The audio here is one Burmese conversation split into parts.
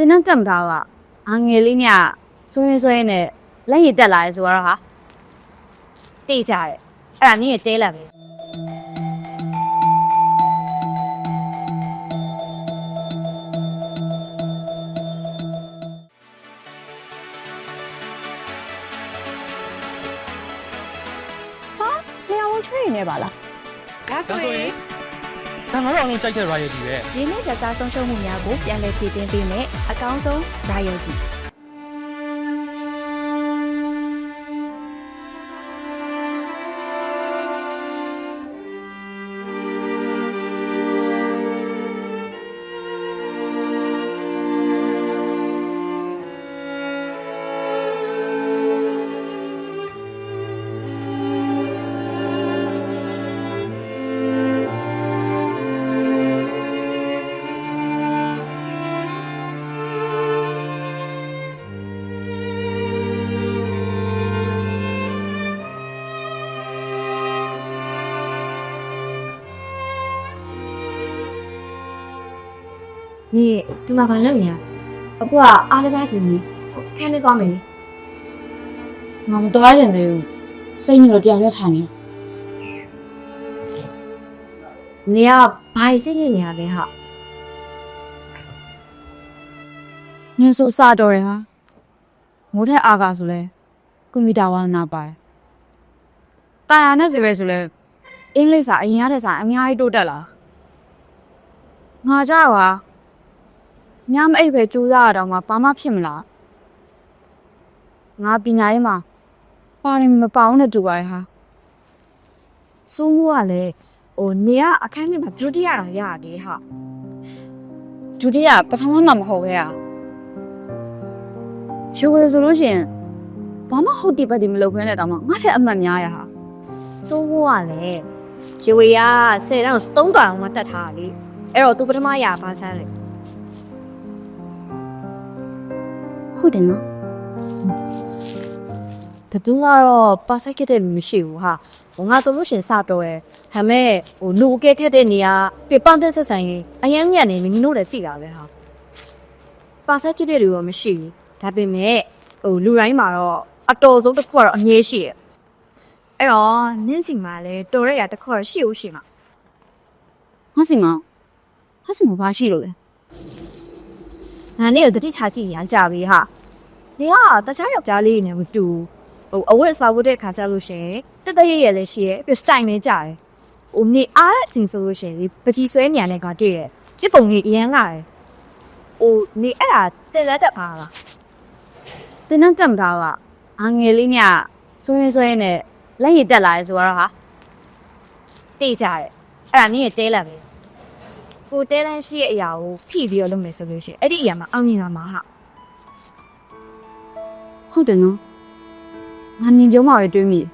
တင်းနှံတက်မသားကအငယ်လေးညဆွဲဆွဲနဲ့လက်ရည်တက်လာရဲဆိုတော့ဟာတိတ်ကြတယ်အဲ့ဒါနင်းရတဲလာပဲလျှောင်းချွေနေပါလားဒါဆိုရင် ဒါငါတို့အောင်လုံးကြိုက်တဲ့ royalty ပဲ ရင်းနှီးကြစားဆုံးရှုံးမှုများကိုပြန်လည်ဖြည့်တင်းပေးမယ်အကောင်းဆုံး royalty นี่ဒီမှာဘာလုပ်နေရအကူကအားကစားစီနေခန်းလေးကောင်းမယ်လေငါမတော်ရင်သေးဘူးစိတ်ညစ်လို့တရားနဲ့ထိုင်နေနေကဘာစိတ်နေနေရလဲဟာညင်ဆိုအစားတော်တယ်ဟာမိုးထက်အားကဆိုလဲကွန်ပျူတာဝါနာပါတယ်တာယာနဲ့စီပဲဆိုလဲအင်္ဂလိပ်စာအရင်ရတဲ့စာအများကြီးတိုးတက်လာငါကြတော့ဟာ ညမအိပ်ပဲကြိုးစားရတော့မှဘာမှဖြစ်မလားငါပညာရေးမှာပါရင်မပေါင်းနဲ့တူပါရဲ့ဟာစိုးမိုးကလည်းဟိုနေကအခန်းထဲမှာဒုတိယတော့ရတယ်ဟာဒုတိယပထမတော့မဟုတ်ပဲอ่ะရှိုးရဆိုလို့ရှိရင်ဘာမှဟုတ်တိပတ်တိမလုပ်ဘဲနဲ့တောင်မှငါ့ထက်အမှတ်များရဟာစိုးမိုးကလည်းရေဝေက10တောင်3တောင်မှတက်ထားတာလေအဲ့တော့သူပထမရပါစမ်းလေ ဟုတ်တယ်နော်ဘသူကတော့ပါဆိုင်ခဲ့တဲ့လူမရှိဘူးဟာဟိုငါဆိုလို့ရှရင်စတော့ရယ်ဟမဲ့ဟိုလူအကဲခက်တဲ့နေရာပြပန်းတဲ့ဆက်ဆံရင်အယမ်းညံ့နေမင်းတို့လည်းသိတာပဲဟာပါဆိုင်ဖြစ်တဲ့လူတော့မရှိဘူးဒါပေမဲ့ဟိုလူတိုင်းမှာတော့အတော်ဆုံးတစ်ခုကတော့အငြင်းရှိရယ်အဲ့တော့နင်းစီမှာလည်းတော်ရက်ရတစ်ခုကတော့ရှိဦးရှိမှာဟာစီမဟာစီမဘာရှိလို့လဲ ငါနဲ့ကိုတတိချကြည့်ရမ်းကြပြီဟာနေကတခြားယောက်ျားလေးတွေနဲ့မတူဟိုအဝတ်စားဖို့တဲ့ခါကြလို့ရှရင်တက်တက်ရဲရဲလည်းရှိရဲပြီးစတိုင်လည်းကြတယ်ဟိုနေအားတဲ့အချိန်ဆိုလို့ရှရင်ဒီပကြီးဆွဲနေရတဲ့ကတည်းရဲ့ပြပုံလေးအရန်လာတယ်ဟိုနေအဲ့ဒါတင်လက်တက်ပါလားတင်းနှံတက်မသားကအငယ်လေးညဆွဲဆွဲနဲ့လက်ရည်တက်လာရဲဆိုတော့ဟာတိတ်ကြတယ်အဲ့ဒါနင်းရတဲလာပဲ ကိုတဲလန်းရှိရဲ့အရာကိုဖိပြီးတော့လုပ်မယ်ဆိုလို့ရှရင်အဲ့ဒီအရာမှာအောင်မြင်လာမှာဟာဟုတ်တယ်နော်ငါမြင်ပြောမှပဲတွေးမိတယ်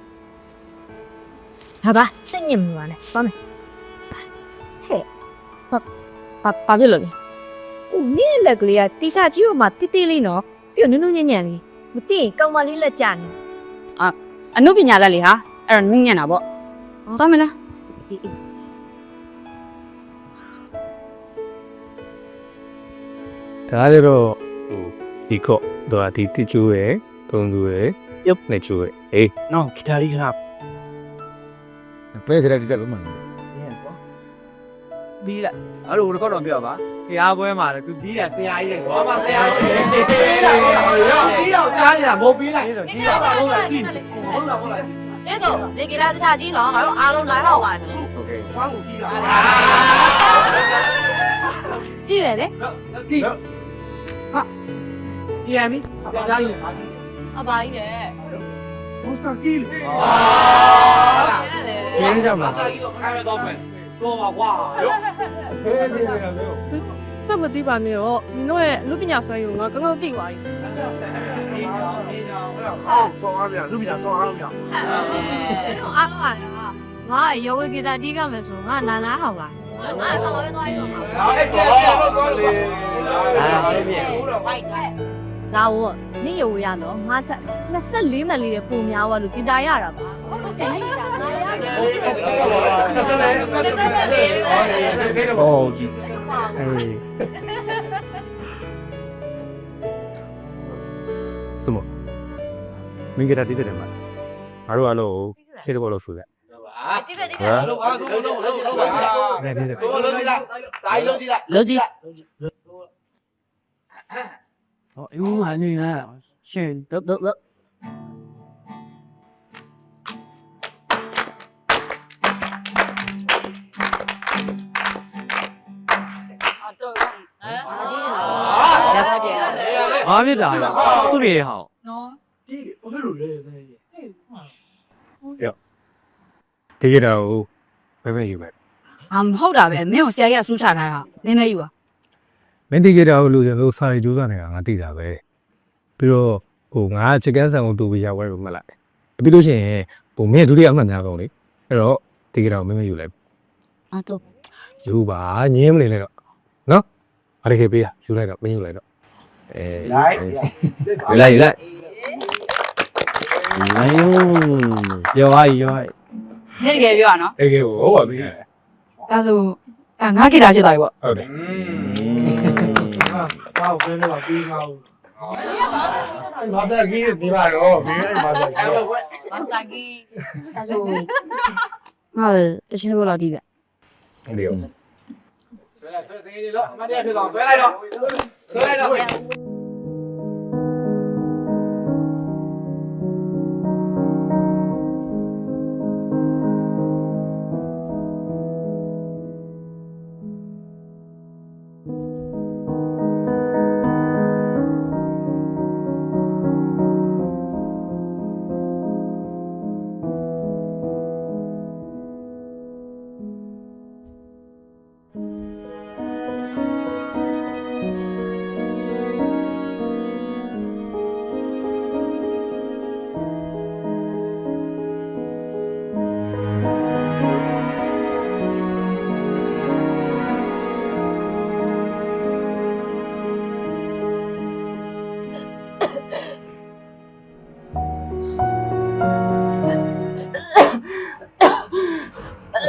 ဟာပါစိတ်ညစ်မှုပါနဲ့သွားမယ်ဘာဘာဖြစ်လို့လဲ။ဦးနင်းလက်ကလေးကတီရှာကြီးကိုမှတိတိလေးနော်။ပြီးတော့နုနုညံ့ညံ့လေးမသိရင်ကောင်မလေးလက်ကြနေအနုပညာလက်လေဟာအဲ့တော့နင်းညံ့တာပေါ့သွားမလား။စီ ဒါကြတော့ဟိုဒီကော့တော့ဒီတိကျိုးရယ်တုံးသူရယ်ယပ်နေကျိုးရယ်အေး နော်ဂီတာလေးခဏ ပဲစရက်တက်လို့မှန်တယ် ပြီးလိုက်အဲ့လိုကတော့တော့ပြောပါတရားပွဲမှာလည်းသူတီးတာဆရာကြီးတွေဘာမှဆရာကြီးပြီးတာဟုတ်လားပြီးတော့ကြားနေတာမဟုတ်ပြီးလိုက်တော့ကြီးတာဟုတ်လားကြည့်ဟုတ်လားဟုတ်လား အဲ့ဆိုလေကလာတခြားကြီးတော့ငါတို့အားလုံးလာတော့ပါတယ် โอเคဖောင်းကိုကြည့်တာ ကြည့်ရလေ ကြည့်ဟာ ပြန်ပြီပြန်ကြရင်အပါကြီးလေမစတာကီးရတယ်လေရင်းကြမှာစာကြီးတော့ခိုင်းရတော့မယ်တော့ပါကွာရောဟဲ့ဒီလိုမျိုးသက်မသိပါနဲ့တော့နင်တို့ရဲ့လူပညာဆွဲရုံကကောင်းကောင်းသိပါပြီဟောဆောင်းရမြလူပြဆောင်းရမြတော့အားပါလားငါရောဝေကတာတီးပြမယ်ဆိုငါနာနာဟောက်လားငါဆောင်ရဲသွားရောမှာအဲ့ပြန်ပြန်တော့လေအားလေးပြန် လာဝနေရဝရတော့ငါချက်24မလီတဲ့ပုံများသွားလို့ဂီတာရတာပါဟုတ်တယ်ဟိတာငါရဟောကြည့်အေးစမမင်္ဂလာတည်တယ်မှာငါတို့အလို့ရှေ့တော့လို့ဆိုရတိပဲတိဟပဲမ်လုံးပါလုံးလုံးလုံးလုံးပါနေနေတယ်လုံးလုံး ကြည့်လိုက်ဒါကြီးလုံးကြည့်လိုက်လုံးကြည့်ဟောအူးဟာနေလားရှင်တော့တော့တော့ရပါပြန်ဘာဖြစ်တာလဲသူ့ရေဟောင်းတကယ်တော့ဘယ်ပဲယူပဲအာမဟုတ်တာပဲမင်းကိုဆရာကြီးကဆူးချထားတာနည်းနည်းယူပါ မင်းတကယ်တော့လို့ကျွန်တော်စာရီကြိုးစားနေတာငါသိတာပဲပြီးတော့ဟိုငါချစ်ကန်ဆန်ကိုတူပြီးရောက်ရဲမှလိုက်ပြီးလို့ရှိရင်ဟိုမင်းဒုတိယအမှတ်များကုန်လေအဲ့တော့တကယ်တော့မင်းမယူလိုက်အာတော့ယူပါငင်းမနေလိုက်တော့နော်အားရခေပေးရယူလိုက်တော့မင်းယူလိုက်တော့အဲလိုက်ယူလိုက်ယူလိုက်နိုင်ရောပါရောနည်းတကယ်ပြောရနော်တကယ်ကိုဟုတ်ပါပြီဒါဆိုအာငါကိတာဖြစ်သွားပြီပေါ့ဟုတ်တယ် ဟောဘယ်လိုပါပြီးငါ့ဘာသာကြီးဒီပါတော့ဘယ်ဘာသာကြီးဘာသာကြီးဒါဆိုငါတချင်းဘုတ်လောက်ဒီဗျဟုတ်တယ်ဆွဲလိုက်ဆွဲစင်းလေးတော့အမတရားဖြစ်အောင်ဆွဲလိုက်တော့ဆွဲလိုက်တော့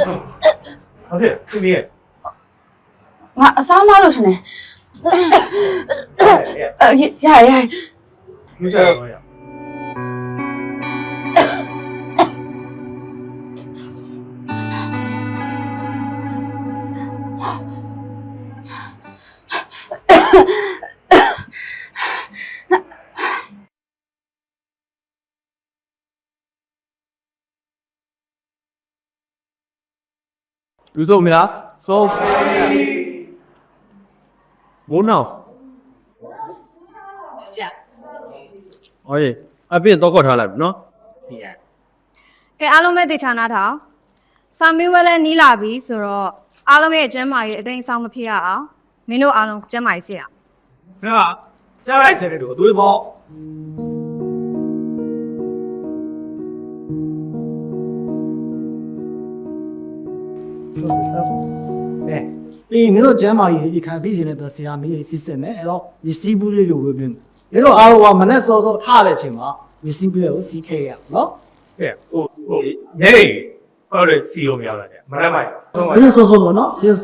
ဟုတ်တယ်သူမြင်ငါအစားမလို့ထင်တယ်အဲရရရ မကြောက်ရ လူစုံမလားစုံမိုးနောက်ဟောရေအပြင်တော့ခေါ်ထားလိုက်ပြီနော်ကဲအားလုံးပဲတေချာနာထောင်စာမေးပွဲလဲနီးလာပြီဆိုတော့အားလုံးရဲ့ကျမ်းမာရေးအတိမ်အဆောင်မဖြစ်ရအောင်မင်းတို့အားလုံးကျမ်းမာရေးစေရဆရာကြားလိုက်စတဲ့တူအသွေးပေါ့ အဲအေးမင်းတို့ကျမ်းမာရေးဒီခံပြီးရင်လည်းဆရာမကြီးစီစဉ်မယ်အဲ့တော့ရစီဘူးလေးလိုဝေးပြီးမင်းတို့အားလုံးကမနဲ့စောစောထားတဲ့အချိန်မှာရစီဘူးလေးကိုစီးခဲ့ရအောင်နော်ဟဲ့ဟိုဟိုညနေဟုတ်တယ်စီလို့မရလားတဲ့မရမိုက်ဟုတ်ပါမင်းစောစောပေါ့နော်ဒီအဲ့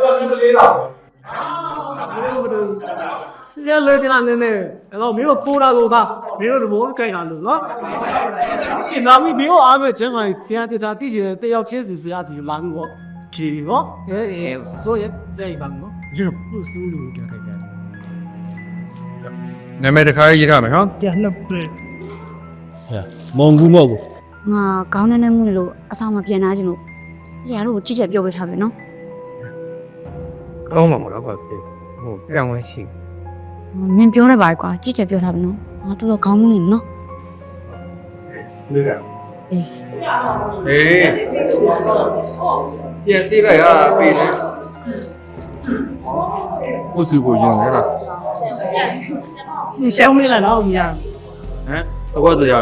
တော့မလေးတော့ဆရာလေးတင်လာနေနေအဲ့တော့မင်းတို့ပိုးတာလို့သာ မင်းတို့ဒီဘောကြိုင်လာလို့နော်ဒီနာမီမင်းတို့အားပဲကျမ်းမာရေးဆရာတရားတည်ကြတဲ့တယောက်ချင်းစီဆရာစီလာလို့ပေါ့ကြည့်ပေါ့အဲအဲဆိုရစိတ်ပါနော်ဒီလိုစူးလို့ကြတယ်ကြတယ်နာမည်တစ်ခါရေးထားမယ်ဟောပြန်နှစ်ပဲမုံဘူးမဟုတ်ဘူးငါခေါင်းနဲ့နဲ့မှုနေလို့အဆောင်မပြန်လာခြင်းလို့ဆရာတို့ကိုကြည့်ချက်ပြောပေးထားပြီနော်ကောင်းမှာမလားကွာဟိုပြောင်းဝင်ရှိမင်းပြောရပါကွာကြည့်ချက်ပြောထားပြီနော်ငါတော်တော်ခေါင်းမနေနော် လေးက အေး ဟေးပြန်စီးလိုက်ဟာပြီလေကိုစီကိုရင်လဲလား 你想回来了，你呀？ ဟမ်တော့တော့ရ